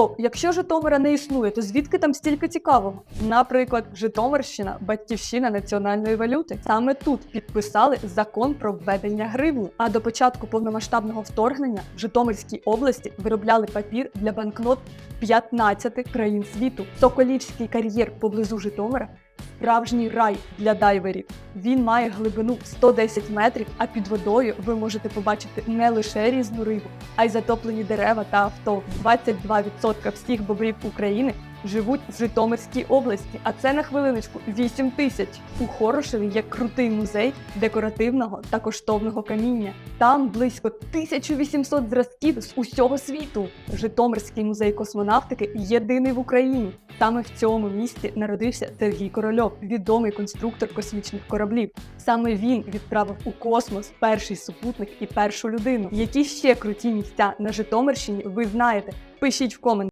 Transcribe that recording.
Стоп, якщо Житомира не існує, то звідки там стільки цікавого? Наприклад, Житомирщина батьківщина національної валюти. Саме тут підписали закон про введення гривні. А до початку повномасштабного вторгнення в Житомирській області виробляли папір для банкнот 15 країн світу. Соколівський кар'єр поблизу Житомира. Справжній рай для дайверів. Він має глибину 110 метрів, а під водою ви можете побачити не лише різну рибу, а й затоплені дерева та авто. 22% всіх бобрів України живуть в Житомирській області, а це на хвилиночку 8 тисяч. У Хорошеві є крутий музей декоративного та коштовного каміння. Там близько 1800 зразків з усього світу. Житомирський музей космонавтики єдиний в Україні. Саме в цьому місті народився Сергій Корольов, відомий конструктор космічних кораблів. Саме він відправив у космос перший супутник і першу людину. Які ще круті місця на Житомирщині ви знаєте? Пишіть в коментарях.